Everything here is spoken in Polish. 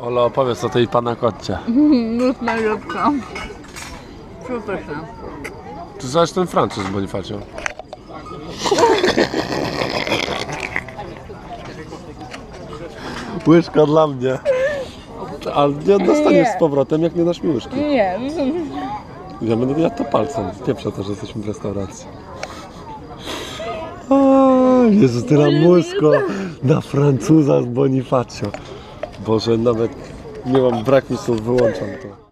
opowiedz o tej panakotcie. Nóż najlepsza. Przepyszna. Ty znasz ten Francuz z Bonifacio. Łyżka dla mnie. Ale nie dostaniesz Nie. z powrotem, jak nie dasz mi łyżki. Nie, Ja będę jadł to palcem. Pieprze to, że jesteśmy w restauracji. O, Jezu, ty lamusko na Francuza z Bonifacio. Boże, nawet nie mam brak mi słów, wyłączam to.